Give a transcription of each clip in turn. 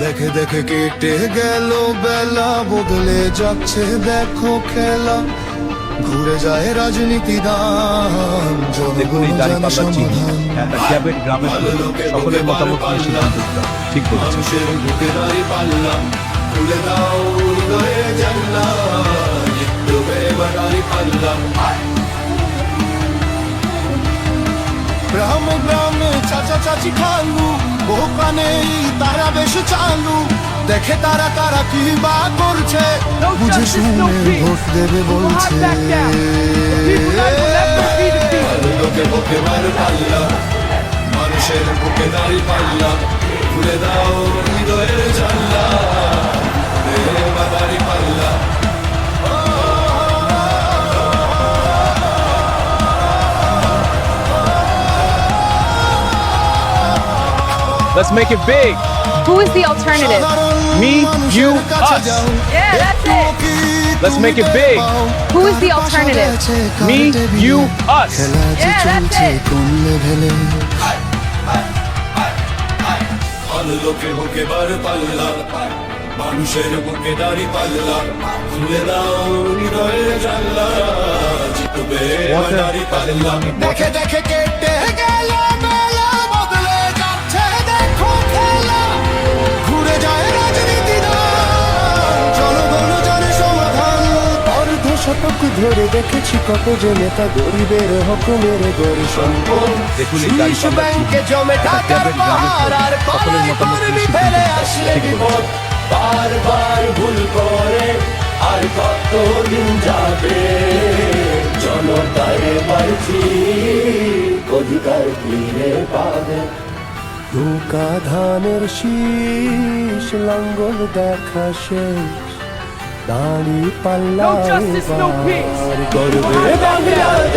দেখে দেখে কেটে গেল বেলা বদলে যাচ্ছে দেখো খেলা। ঘুরে যায় রাজনীতি দান দেখুন এই চিহ্ন একটা ক্যাবেট গ্রামের সকলের মতামত নিয়ে সিদ্ধান্ত ঠিক মানুষের বুকে দাঁড়ি খুলে দাও হৃদয়ে জানলা। একটু এবার গ্রামে গ্রামে চাচা চাচি খালু। ওখানে তারা বেশ চালু। দেখে তারা তারা কি বা করছে বুঝে শুনে ভোট দেবে বলছে। লোকে বুকে মার পাল্লা মানুষের বুকে দাঁড়ি পাল্লা। খুলে দাও হৃদয়ের জানলা Let's make it big. Who is the alternative? Me, you, us. Yeah, that's it. Let's make it big. Who is the alternative? Me, you, us. Yeah, that's it. কোন লেভেলে লোকে বুকে বার পাল্লা মানুষের বুকে দাঁড়ি পাল্লা খুলে দাও হৃদয়ের জানলা জিতবে এবার দাঁড়ি পাল্লা দেখে দেখে কেটে গেল শতক ধরে দেখেছি কত যে নেতা গরিবের গরি সম্পদ। এই শীর্ষ ব্যাংকে জমে টাকার পাহাড় আর পাড়ায় কর্মী ফেলে আসলে বিপদ। বারবার ভুল করে আর কতদিন যাবে? জনতার বাড়ছি অধিকার ফিরে পাবে। ধানের শীষ লাঙ্গল দেখা শেষ। 나니 빨라 No justice, no peace. 거룩을 방해하는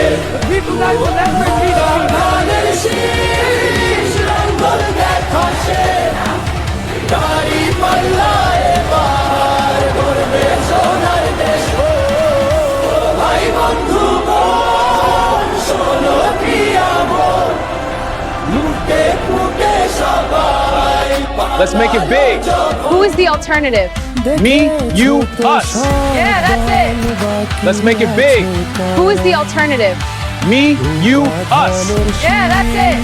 People die for language, peace. 나는 시시한 모든 내 것이 Let's make it big. Who is the alternative? Me, you, us. Yeah, that's it. Let's make it big. Who is the alternative? Me, you, us. Yeah, that's it.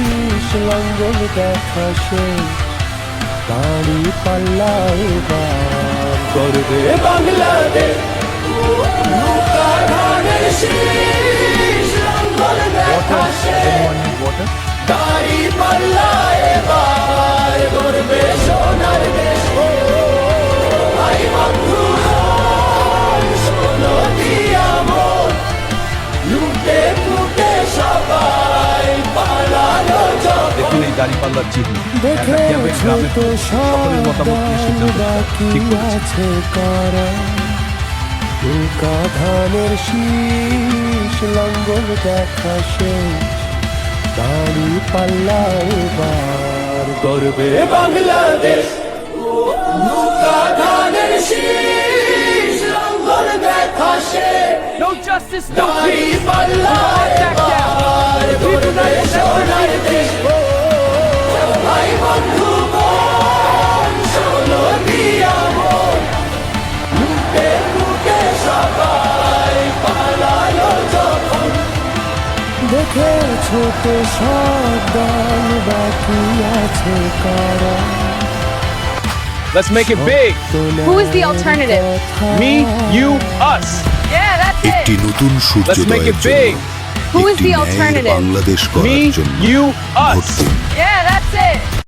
Water, anyone need water? দাড়ি পাল্লা এবার করবে সোনার দেশ। ভাই বন্ধু শোনো দিয়া লুটে ফুটে সবাই পালালো দেখুন এই দাড়ি পাল্লার চিহ্ন। একটা ক্যাবেট গ্রামের লোক সকলের মতামত সিদ্ধান্ত ঠিক বলেছেন। নৌকা ধানের শীষ লঙ্গল দেখা শেষ। দাড়ি পাল্লা এবার করবে Bangladesh No justice, no peace. পাল্লা Back. People that will never দেখেছো তো সব দল বাকি আছে কারা Let's make it big. Who is the alternative? Me, you, us. Yeah, that's একটি it. নতুন Let's make সূর্যোদয়ের it big. জন্য Who is একটি the ন্যায়ের alternative? বাংলাদেশ Me, করার জন্য you, ভোট us. দিন Yeah, that's it.